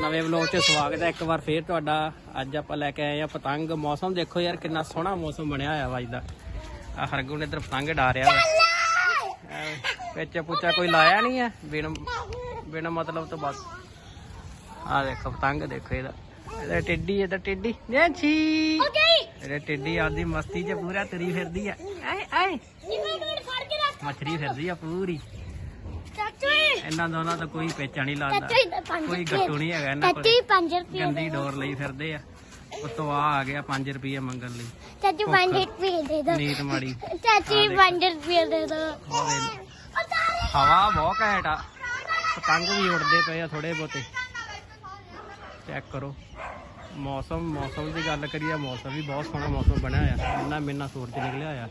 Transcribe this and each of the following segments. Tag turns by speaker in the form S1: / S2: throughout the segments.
S1: ਨਵੇਂ ਵਲੋਗ 'ਚ ਸਵਾਗਤ ਹੈ। ਇੱਕ ਵਾਰ ਫੇਰ ਤੁਹਾਡਾ ਅੱਜ ਆਪਾਂ ਲੈ ਕੇ ਆਏ ਆ ਪਤੰਗ। ਮੌਸਮ ਦੇਖੋ ਯਾਰ ਕਿੰਨਾ ਸੋਹਣਾ ਮੌਸਮ ਬਣਿਆ ਹੋਇਆ ਵਾ ਅੱਜ ਦਾ। ਆ ਹਰਗੁਣ ਇੱਧਰ ਪਤੰਗ ਡਾ ਰਿਹਾ ਵਾ। ਵਿੱਚ ਪੁੱਛਾ ਕੋਈ ਲਾਇਆ ਨਹੀਂ ਹੈ? ਬਿਨ ਬਿਨ ਮਤਲਬ ਤੋਂ ਬਸ। ਆ ਦੇਖੋ ਪਤੰਗ ਦੇਖੋ ਇਹਦਾ। ਇਹਦਾ ਟਿੱਡੀ ਇਹਦਾ ਟਿੱਡੀ। ਨੈਂਚੀ ਇਹਦਾ ਟਿੱਡੀ ਆਦੀ ਮਸਤੀ 'ਚ ਪੂਰਾ ਤਰੀ ਫਿਰਦੀ ਆ ਆਏ ਆਏ। ਮਛਰੀ ਫਿਰਦੀ ਆ ਪੂਰੀ। ਇਹਨਾਂ ਦੋਨਾਂ ਤੋਂ ਕੋਈ ਪੇਚਾ ਨਹੀਂ ਲਾਉਂਦਾ ਕੋਈ ਗੱਟੂ ਨਹੀਂ ਹੈਗਾ ਇਹਨਾਂ ਕੋਲ।
S2: ਚਾਚੂ 5 ਰੁਪਏ
S1: ਗੰਦੀ ਡੋਰ ਲਈ ਫਿਰਦੇ ਆ। ਉਤੋਂ ਆ ਆ ਗਿਆ 5 ਰੁਪਏ ਮੰਗਣ ਲਈ।
S2: ਚਾਚੂ 5 ਰੁਪਏ ਦੇ ਦੋ
S1: ਨੀਤ ਮਾੜੀ।
S2: ਚਾਚੂ 5 ਰੁਪਏ ਦੇ ਦੋ।
S1: ਹਵਾ ਬਹੁਤ ਘੈਂਟ ਆ। ਪਤੰਗ ਵੀ ਉੜਦੇ ਪਏ ਆ ਥੋੜੇ ਬਹੁਤੇ। ਚੈੱਕ ਕਰੋ। ਮੌਸਮ ਮੌਸਮ ਦੀ ਗੱਲ ਕਰੀਏ ਮੌਸਮ ਵੀ ਬਹੁਤ ਸੋਹਣਾ ਮੌਸਮ ਬਣਿਆ ਆ ਇੰਨਾ ਮਿੰਨਾ ਸੂਰਜ ਨਿਕਲਿਆ ਆ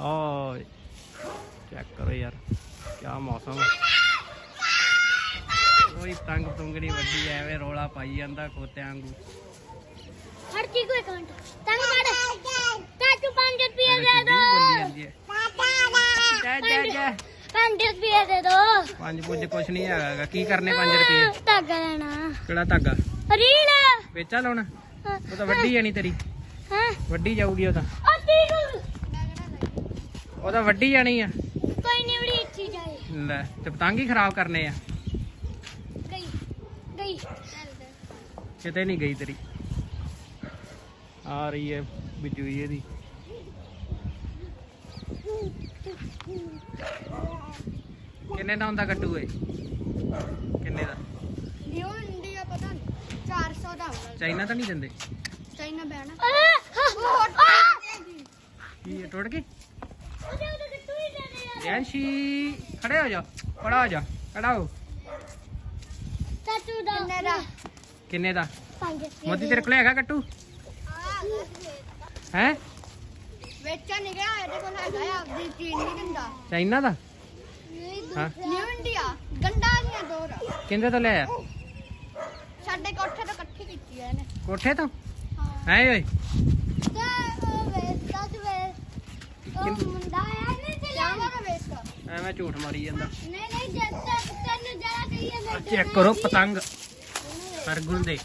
S1: ਓ ਚੈੱਕ ਕਰੋ ਯਾਰ ਕੀ ਮੌਸਮ ਆ। ਕੋਈ ਪਤੰਗ ਨਹੀਂ ਵੱਡੀ ਐਵੇਂ ਰੋਲਾ ਪਾਈ ਜਾਂਦਾ ਖੋਤਿਆਂ ਵਾਂਗੂ।
S2: ਹਰ ਚੀਜ਼ ਕੋਈ ਕਾਂਟ ਤੰਗ ਮਾਰ ਚਾਚੂ 5 ਰੁਪਏ ਦੇ ਦੋ।
S1: ਜੈ ਜੈ ਜੈ।
S2: 5 ਰੁਪਏ ਦੇ ਦੋ।
S1: ਪੰਜ ਪੁੱਜ ਕੁਛ ਨਹੀਂ ਹੈਗਾ। ਕੀ ਕਰਨੇ 5 ਰੁਪਏ?
S2: ਧਾਗਾ ਲੈਣਾ।
S1: ਕਿਹੜਾ ਧਾਗਾ?
S2: ਰੀਲ।
S1: ਵੇਚਾ ਲਾਉਣਾ? ਉਹ ਤਾਂ ਵੱਡੀ ਜਾਣੀ ਤੇਰੀ।
S2: ਹਾਂ।
S1: ਵੱਡੀ ਜਾਊਗੀ ਉਹ ਤਾਂ। ਉਹ ਤਾਂ ਵੱਡੀ ਜਾਣੀ ਆ।
S2: ਕੋਈ ਨਹੀਂ ਉੜੀ ਇੱਥੇ ਜਾਏ।
S1: ਲੈ ਤੇ ਪਤੰਗ ਹੀ ਖਰਾਬ ਕਰਨੇ ਆ।
S2: ਗਈ।
S1: ਕਿਤੇ ਨਹੀਂ ਗਈ ਤੇਰੀ। ਆ ਰਹੀ ਹੈ ਬਿਜੂਈ ਇਹਦੀ। ਕਿੰਨੇ ਦਾ ਹੁੰਦਾ ਗੱਟੂ ਏ ਕਿੰਨੇ ਦਾ?
S2: ਨਿਊ ਇੰਡੀਆ ਪਤਾ ਨਹੀਂ 400 ਦਾ।
S1: ਚਾਈਨਾ ਤਾਂ ਨਹੀਂ ਦਿੰਦੇ?
S2: ਚਾਈਨਾ ਬੈਣਾ।
S1: ਕੀ ਇਹ ਟੁੱਟ ਗਈ? ਜੈਂਸ਼ੀ ਖੜੇ ਹੋ ਜਾ ਖੜਾ ਹੋ ਜਾ ਖੜਾ ਹੋ।
S2: ਚਾਚੂ ਦਾ ਕਿੰਨੇ ਦਾ
S1: ਕਿੰਨੇ ਦਾ
S2: 5
S1: ਮੋਦੀ ਤੇਰੇ ਕੋਲ ਹੈਗਾ ਗੱਟੂ ਹੈ
S2: ਵੇਚਣ ਨਹੀਂ ਗਿਆ ਇਹਦੇ ਕੋਲ ਹੈਗਾ ਆ ਆਪਦੀ ਚੀਨ ਨਹੀਂ ਦਿੰਦਾ
S1: ਚਾਈਨਾ ਦਾ ਹਾਂ
S2: ਨਿਊ ਇੰਡੀਆ ਗੰਡਾ ਦੀਆਂ ਦੋ ਰਾ
S1: ਕਿੰਦੇ ਤੋਂ ਲਿਆ
S2: ਸਾਡੇ ਕੋਠੇ ਤੋਂ ਇਕੱਠੀ ਕੀਤੀ ਆ ਇਹਨੇ
S1: ਕੋਠੇ ਤੋਂ
S2: ਹਾਂ
S1: ਹੈ ਓਏ
S2: ਤੇ ਉਹ ਵੇਚਦਾ ਤੇ ਵੇ ਉਹ
S1: ਕਿੰਨ-
S2: ਮੁੰਡਾ ਆਇਆ ਨਹੀਂ ਤੇ ਲਿਆਵਾ ਦਾ ਵੇਚਦਾ
S1: ਐਵੇਂ ਝੂਠ ਮਾਰੀ ਜਾਂਦਾ।
S2: ਨਹੀਂ ਨਹੀਂ ਜਦ ਤੱਕ ਤੈਨੂੰ ਜਰਾ ਕਹੀਏ ਮੈਂ
S1: ਚੈੱਕ ਕਰੋ ਪਤੰਗ। ਹਰਗੁਣ ਦੇ।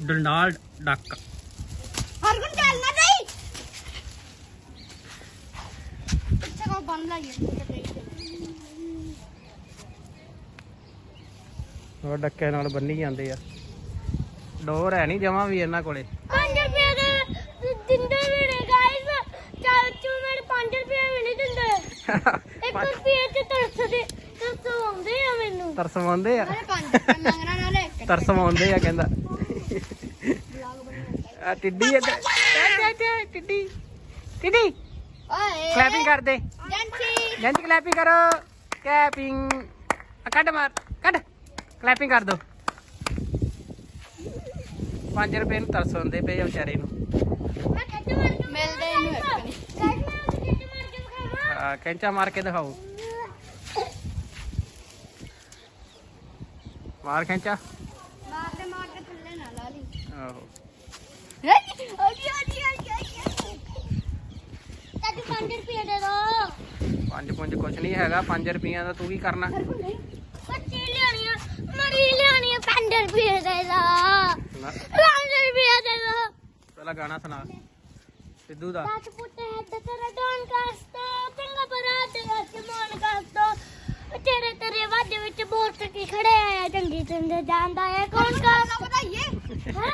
S1: ਡੰਡਾਲ ਡੱਕ।
S2: ਹਰਗੁਣ ਚੱਲਣਾ ਨਹੀਂ ਪਿੱਛੇ ਕੋ ਬੰਨ ਲਾਈਏ
S1: ਉਹ ਡੱਕੇ ਨਾਲ ਬੰਨੀ ਜਾਂਦੇ ਆ। ਡੋਰ ਹੈ ਨਹੀਂ ਜਮਾ ਵੀ ਇਹਨਾਂ ਕੋਲੇ।
S2: 5 ਰੁਪਏ ਦੇ ਦਿੰਦੇ ਵੀ ਨੇ ਗਾਇਸ ਚਾਚੂ ਮੇਰੇ 5 ਰੁਪਏ ਵੀ ਨਹੀਂ ਦਿੰਦੇ। 1 ਰੁਪਏ ਤੇ ਤਰਸਦੇ ਤਰਸਵਾਉਂਦੇ ਆ ਮੈਨੂੰ।
S1: ਤਰਸਮਾਉਂਦੇ ਆ?
S2: ਅਰੇ 5 ਰੁਪਏ ਮੰਗਣਾ ਨਾਲੇ
S1: ਤਰਸਮਾਉਂਦੇ ਆ ਕਹਿੰਦਾ। ਆ ਟਿੱਡੀ ਇੱਧਰ ਟਿੱਡੀ ਟਿੱਡੀ। ਟਿੱਡੀ
S2: ਓਏ।
S1: ਕਲੈਪਿੰਗ ਕਰ ਦੇ।
S2: ਜੰਟੀ
S1: ਜੰਜ ਕਲੈਪਿੰਗ ਕਰੋ। ਕਲੈਪਿੰਗ ਆ ਕੱਢ ਮਾਰ ਕੱਢ। ਕਲੈਪਿੰਗ ਕਰ ਦੋ। 5 ਰੁਪਏ ਨੂੰ ਤਰਸ ਹੁੰਦੇ ਪਏ ਵਿਚਾਰੇ ਨੂੰ।
S2: ਮੈਂ ਕੱਟ ਮਾਰ ਕੇ ਮਿਲਦੇ ਇਹਨੂੰ ਇੱਕ ਨਹੀਂ ਕੱਟ ਮਾਰ ਕੇ ਵਿਖਾਵਾਂ।
S1: ਆ ਕੈਂਚਾ ਮਾਰ ਕੇ ਦਿਖਾਓ। ਮਾਰ ਕੈਂਚਾ
S2: ਮਾਰ ਦੇ ਮਾਰ ਕੇ ਥੱਲੇ ਨਾ ਲਾ ਲਈ।
S1: ਆਹੋ।
S2: ਅੜੀ ਅੜੀ ਅੜੀ ਚਾਚੂ 5 ਰੁਪਏ ਦੇ ਦੋ।
S1: ਪੰਜ ਪੁੰਜ ਕੁਛ ਨਹੀਂ ਹੈਗਾ 5 ਰੁਪਈਆਂ ਦਾ ਤੂੰ ਕੀ ਕਰਨਾ?
S2: ਬੱਚੀ ਲਿਆਣੀ ਆ ਮਰੀ ਲਿਆਣੀ ਆ 5 ਰੁਪਏ ਦੇ ਦੋ।
S1: ਨਾ,
S2: 5 ਰੁਪਏ ਦੇ ਦੋ।
S1: ਪਹਿਲਾਂ ਗਾਣਾ ਸੁਣਾ। ਸਿੱਧੂ ਦਾ।
S2: ਸੱਤ ਪੁੱਟ ਹੈਡ ਤੇਰਾ ਡੋਨ ਕਾਸਟੋ ਚੰਗਾ ਬਰਾ ਤੇਰਾ ਸਮਾਨ ਕਾਸਟੋ ਤੇਰੇ ਵਾਦੇ ਵਿੱਚ ਬੋਟ ਕੇ ਖੜੇ ਆ ਚੰਗੀ ਚੰਗੇ ਜਾਂਦਾ ਹੈ ਕੌਣ ਕਾਸਟੋ ਬਤਾਈਏ ਹਾਂ?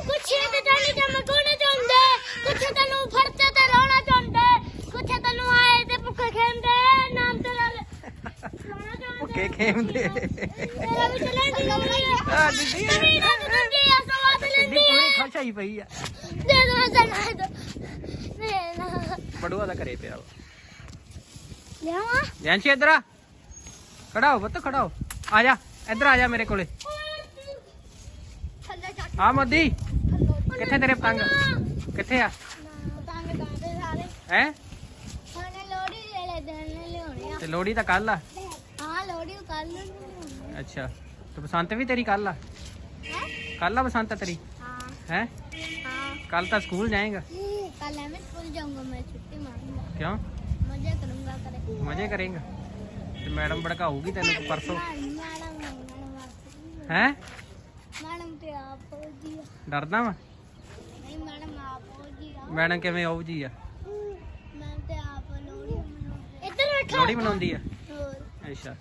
S2: ਕੁਛ ਤੇ ਜਾਣੀ ਜਮ ਕੋਣੇ ਚਾਹੁੰਦੇ ਕੁਛ ਤੈਨੂੰ ਫੜਤੇ ਤੇ ਰੋਣਾ ਚਾਹੁੰਦੇ ਕੁਛ ਤੈਨੂੰ ਆਏ ਤੇ ਭੁੱਖੇ ਖੇਂਦੇ ਨਾਮ ਰੋਣਾ ਚਾਹੁੰਦੇ
S1: ਭੁੱਕੇ ਖੇਮਦੇ
S2: ਤੇਰਾ ਵੀ ਚਲਾਂਦੀ
S1: ਆ। ਡਿੱਡੀ ਆ।
S2: ਸਵਾਦ ਲੈਂਦੀ ਆ।
S1: ਖੁਸ਼ ਹੋਈ ਪਈ ਆ।
S2: ਦੇ ਦੋ ਸਨਾ ਦੋ ਦੇ ਨਾ
S1: ਬੜੂਆ ਦਾ ਘਰੇ ਪਿਆ
S2: ਲਿਆਵਾਂ?
S1: ਇੱਧਰ ਆ। ਖੜਾ ਹੋ ਬੱਤ ਖੜਾ ਹੋ ਆ ਜਾ ਇੱਧਰ ਆ ਜਾ ਮੇਰੇ ਕੋਲੇ। ਆ ਮੱਦੀ। ਕਿੱਥੇ ਤੇਰੇ ਪਤੰਗ? ਕਿੱਥੇ ਆ?
S2: ਲੋੜੀ ਲੈ
S1: ਤੇ ਲੋੜੀ ਤਾਂ ਕੱਲ ਆ।
S2: ਹਾਂ ਲੋੜੀ ਕੱਲ ਨੂੰ
S1: ਅੱਛਾ ਤੇ ਬਸੰਤ ਵੀ ਤੇਰੀ ਕੱਲ ਆ। ਕੱਲ ਆ ਬਸੰਤ ਤੇਰੀ?
S2: ਹਾਂ?
S1: ਹੈ
S2: ਹਾਂ
S1: ਕੱਲ ਤਾਂ ਸਕੂਲ ਜਾਏਗਾ।
S2: ਕੱਲ ਮੈਂ ਸਕੂਲ ਜਾਊਂਗਾ ਮੈਂ ਛੁੱਟੀ ਮਾਰੂੰਗਾ।
S1: ਕਿਉਂ?
S2: ਮਜ਼ੇ ਕਰੂੰਗਾ ਕਰੇ
S1: ਮਜ਼ੇ ਕਰੇਗਾ। ਤੇ ਮੈਡਮ ਭੜਕਾਊਗੀ ਤੈਨੂੰ ਪਰਸੋਂ? ਹੈ?
S2: ਮੈਡਮ ਤੇ ਆਪ ਹੋ ਜੀ
S1: ਡਰਦਾ ਵਾ?
S2: ਨਹੀਂ ਮੈਡਮ ਆਪ ਹੋ ਜੀ
S1: ਮੈਡਮ ਕਿਵੇਂ ਆਉ ਜੀ ਆ?
S2: ਮੈਮ ਤੇ ਆਪ ਲੋੜੀ ਮਨਾਉਂਦੀ ਇੱਧਰ ਬੈਠਾ।
S1: ਲੋੜੀ ਮਨਾਉਂਦੀ ਆ? ਅੱਛਾ।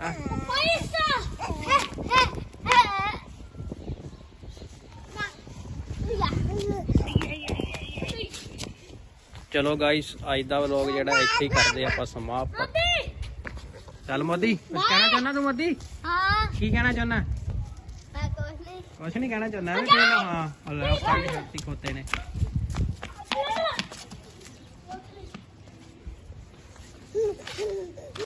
S2: ਆ
S1: ਚਲੋ ਗਾਇਸ ਅੱਜ ਦਾ ਵਲੌਗ ਜਿਹੜਾ ਇੱਥੇ ਹੀ ਕਰਦੇ ਆਪਾਂ ਸਮਾਪਤ। ਚੱਲ ਮੋਦੀ ਕੁਝ ਕਹਿਣਾ ਚਾਹੁੰਦਾ ਤੂੰ ਮੋਦੀ?
S2: ਹਾਂ।
S1: ਕੀ ਕਹਿਣਾ ਚਾਹੁੰਦਾ?
S2: ਮੈਂ ਕੁਝ ਨਹੀਂ।
S1: ਕੁਝ ਨਹੀਂ ਕਹਿਣਾ ਚਾਹੁੰਦਾ ਮੈਂ ਤੇਰਾ ਹਾਂ ਅੱਲਾ ਪਾਣੀ ਹੱਤੀ ਖੋਤੇ ਨੇ।